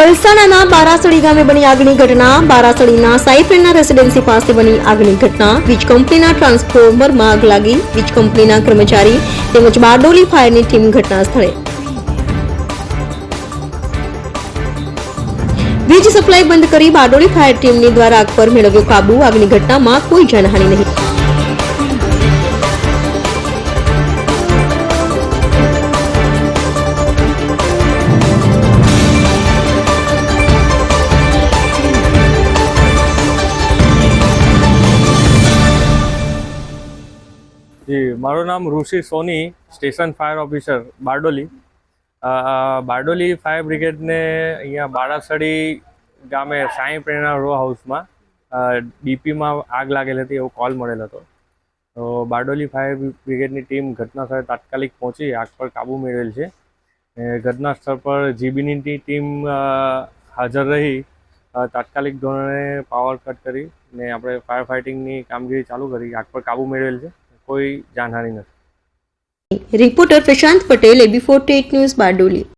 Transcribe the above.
પલસાણાના બારાસડી ગામે બની આગની ઘટના. બારાસડીના સાઈફ્રેન્ડના રેસિડેન્સી પાસે બની આગની ઘટના. વીજ કંપનીના ટ્રાન્સફોર્મરમાં આગ લાગી. વીજ કંપનીના કર્મચારી તેમજ બારડોલી ફાયરની ટીમ ઘટના સ્થળે. વીજ સપ્લાય બંધ કરી બારડોલી ફાયર ટીમની દ્વારા આગ પર મેળવ્યો કાબુ. આગની ઘટનામાં કોઈ જાનહાની નહીં. જી, મારું નામ Rishi Soni, station fire officer, Bardoli. Bardoli fire બ્રિગેડને અહીંયા બારાસડી ગામે સાંઈ પ્રેરણા રો હાઉસમાં ડીપીમાં આગ લાગેલી હતી એવો કોલ મળેલ હતો. તો બારડોલી ફાયર બ્રિગેડની ટીમ ઘટના સ્થળે તાત્કાલિક પહોંચી, આગ પર કાબૂ મેળવેલ છે. ઘટના સ્થળ પર જીબીની ટીમ હાજર રહી તાત્કાલિક ધોરણે પાવર કટ કરી ને આપણે ફાયર ફાઇટિંગની કામગીરી ચાલુ કરી, આગ પર કાબૂ મેળવેલ છે. કોઈ જાનહાનિ નથી. Reporter Prashant Patel AB forty news Bardoli.